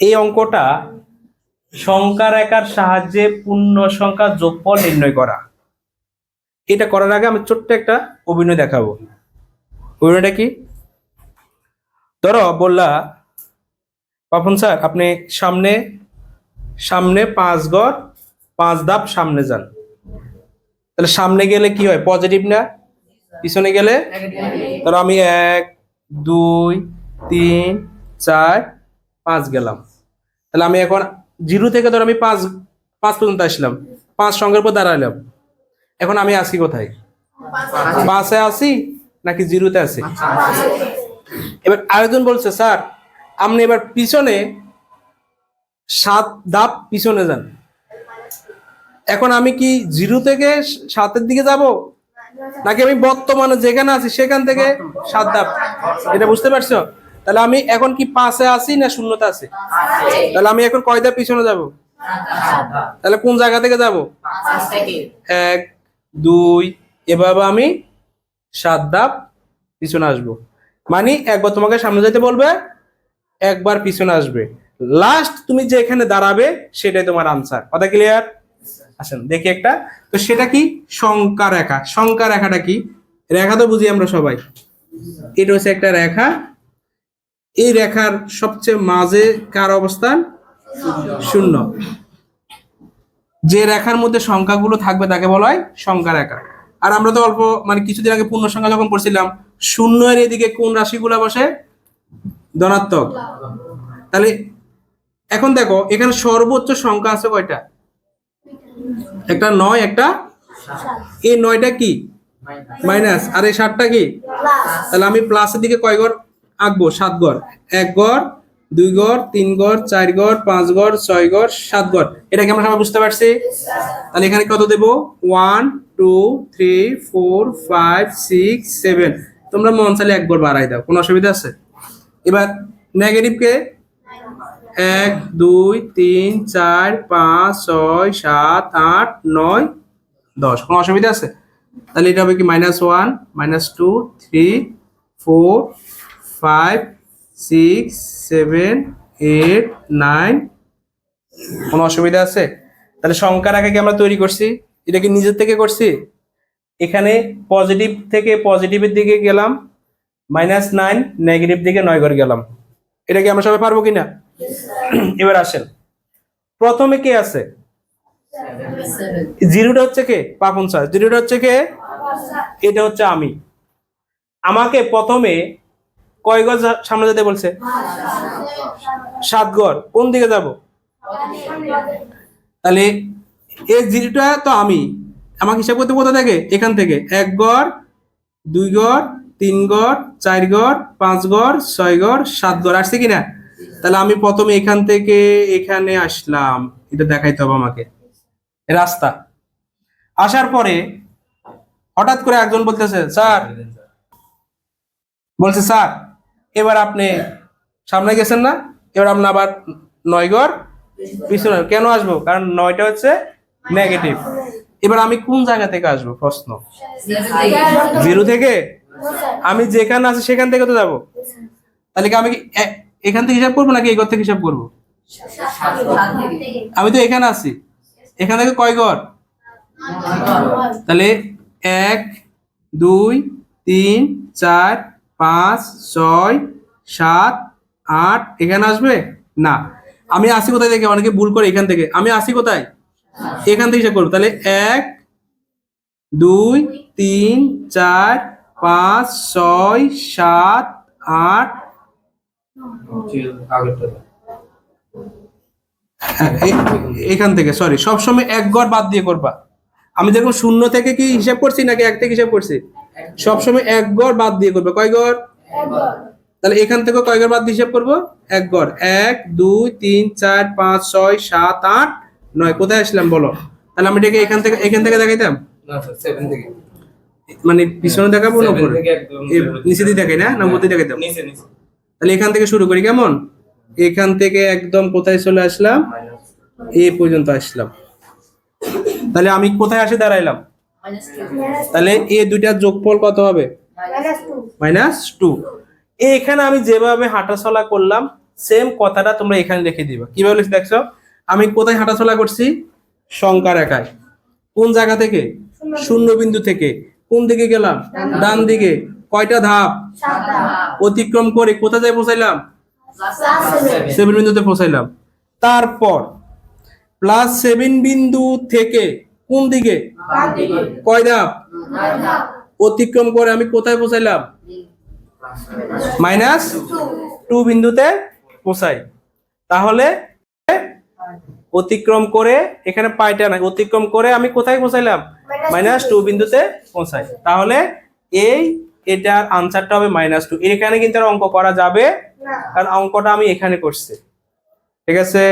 এই অঙ্কটা সংখ্যা রেখার সাহায্যে পূর্ণ সংখ্যা যোগফল নির্ণয় করা। এটা করার আগে আমি ছোট্ট একটা অভিনয় দেখাবো। অভিনয়টা কি? ধরো, বললা, পাপন স্যার, আপনি সামনে সামনে পাঁচ গড়, পাঁচ ধাপ সামনে যান। তাহলে সামনে গেলে কি হয়? পজিটিভ না? পিছনে গেলে? ধরো আমি এক, দুই, তিন, চার, পাঁচ গেলাম। তাহলে আমি এখন জিরো থেকে ধর আমি পাঁচ পাঁচ পর্যন্ত আসলাম। পাঁচ সঙ্গের পর দাঁড়ালাম এখন আমি আসি কোথায়? পাঁচে আসি নাকি জিরোতে আসি এবার আরেকজন বলছে, স্যার, আপনি এবার পিছনে সাত ধাপ পিছনে যান। এখন আমি কি জিরো থেকে সাতের দিকে যাব? নাকি আমি বর্তমানে যেখানে আছি সেখান থেকে সাত ধাপ? এটা বুঝতে পারছ? তাহলে আমি এখন কি পাঁচে আছি না শূন্যতে আছি? তাহলে আমি এখন কয় ধাপ পিছনে যাব? তাহলে কোন জায়গা থেকে যাব? এক, দুই, এভাবে আমি সাত ধাপ পিছনে আসব। মানে একবার তোমাকে সামনে যেতে বলবে, একবার পিছনে আসবে। লাস্ট তুমি যে এখানে দাঁড়াবে, সেটাই তোমার আনসার কথা ক্লিয়ার আসেন, দেখি একটা। তো সেটা কি? সংখ্যা রেখা। সংখ্যা রেখাটা কি? রেখা তো বুঝি আমরা সবাই। এটা হচ্ছে একটা রেখা। এই রেখার সবচেয়ে মাঝে কার অবস্থান? শূন্য। যে রেখার মধ্যে সংখ্যাগুলো থাকবে তাকে বলা হয় সংখ্যা রেখা। আর আমরা তো অল্প মানে কিছুদিন আগে পূর্ণ সংখ্যা যখন পড়ছিলাম শূন্য এর এদিকে কোন রাশিগুলো বসে? ধনাত্মক। তাহলে এখন দেখো এখানে সর্বোচ্চ সংখ্যা আছে কয়টা? একটা নয় একটা এই নয়টা কি? মাইনাস। আর এই সাতটা কি? তাহলে আমি প্লাসের দিকে কয় ঘর? আঁকবো সাত ঘর এক ঘর দুই ঘর তিন ঘর চার ঘর পাঁচ ঘর ছয় ঘর সাত ঘর এটা কি আমরা সবাই বুঝতে পারছি? তাহলে এখানে কত দেব? One two three four five six seven তোমরা মন চাইলে এক ঘর বাড়াই দাও, কোনো অসুবিধা আছে? এবার নেগেটিভকে এক, দুই, তিন, চার, পাঁচ, ছয়, সাত, আট, নয়, দশ। কোনো অসুবিধা আছে? তাহলে এটা হবে কি? Minus one minus two three four five six seven eight nine কোনো অসুবিধা আছে? তাহলে সংখ্যার আগে কি আমরা তৈরি করছি? এটা কি নিজের থেকে করছি? এখানে পজিটিভ থেকে পজিটিভের দিকে গেলাম মাইনাস নাইন নেগেটিভ দিকে নয় করে গেলাম। এটা কি আমরা সবাই পারব কিনা? এবার আসেন। প্রথমে কে আছে? জিরোটা হচ্ছে কে? পাপন স্যার। জিরোটা হচ্ছে কে? এটা হচ্ছে আমি। আমাকে প্রথমে কয় গজ সামনে যেতে বলছে? সাত গড় কোন দিকে যাব? তাহলে এই জিরোটা তো আমি। আমাকে হিসাব করতে কোথা থেকে এখান থেকে। এক গড়, দুই গড়, তিন গড়, চার গড়, পাঁচ গড়, ছয় গড়, সাত গড়। আসছে কিনা তাহলে আমি প্রথমে এখান থেকে এখানে আসলাম। এটা দেখাইতে হবে আমাকে। রাস্তা। আসার পরে হঠাৎ করে একজন বলতেছে, স্যার। বলছে, স্যার। এবার আপনি সামনে গেছেন না, এবার আপনি আবার নয় ঘর পিছনে কেন আসব? কারণ নয়টা হচ্ছে নেগেটিভ এবার আমি কোন জায়গা থেকে আসব? প্রশ্ন। জিরো থেকে? আমি যেখানে আছি সেখান থেকে তো যাব। তাহলে কি আমি এখান থেকে হিসাব করব নাকি এই ঘর থেকে হিসাব করব? আমি তো এখানে আছি। এখান থেকে কয় ঘর? তাহলে এক, দুই, তিন, চার পাঁচ, ছয়, সাত, আট, এখানে আসবে? না। আমি আসি কোথায় থেকে অনেকে ভুল করে এখান থেকে। আমি আসি কোথায়? এখান থেকে হিসাব করব। তাহলে এক, দুই, তিন, চার, পাঁচ, ছয়, সাত, আট। এখান থেকে সরি সবসময় এক গড় বাদ দিয়ে করবা। আমি দেখুন শূন্য থেকে কি হিসাব করছি নাকি এক থেকে হিসাব করছি? সবসময় এক গড় বাদ দিয়ে করবে। কয় গড় তাহলে এখান থেকে কয় গড় বাদ দিয়ে হিসাব করব? এক গড় এক দুই তিন চার পাঁচ ছয় সাত আট নয়। কোথায় আসলাম বলো? তাহলে আমি এটাকে এখান থেকে এখান থেকে দেখাইতাম? মানে পিছনে দেখাবো না উপরে? নিচে দিয়ে দেখাই না? না মধ্যে দেখাইতাম? নিচে নিচে। তাহলে এখান থেকে শুরু করি কেমন? এখান থেকে একদম কোথায় চলে আসলাম? এ পর্যন্ত আসলাম। তাহলে আমি কোথায় আসে দাঁড়াইলাম? তাহলে এ দুইটার যোগফল কত হবে? Minus two. এখানে আমি যেভাবে হাঁটাচলা করলাম সেম কথাটা তোমরা এখানে লিখে দিবা। কীভাবে দেখছ? আমি কোথায় হাঁটাচলা করছি? সংখ্যা রেখায়। কোন জায়গা থেকে? শূন্য বিন্দু থেকে। কোন দিকে গেলাম? ডান দিকে। কয়টা ধাপ? অতিক্রম করে কোথায় যাই পৌঁছাইলাম? সেভেন। বিন্দুতে পৌঁছাইলাম। তারপর প্লাস সেভেন বিন্দু থেকে কোন দিকে? কয় ধাপ? অতিক্রম করে আমি কোথায় পৌঁছাইলাম? মাইনাস টু বিন্দুতে পৌঁছাই। তাহলে অতিক্রম করে এখানে পাইটা নাই। অতিক্রম করে আমি কোথায় পৌঁছাইলাম? মাইনাস টু বিন্দুতে। পৌঁছাই। তাহলে এই এটার আনসারটা হবে মাইনাস টু। এখানে কিন্তু আর অঙ্ক করা যাবে কারণ অঙ্কটা আমি এখানে করছি। ঠিক আছে?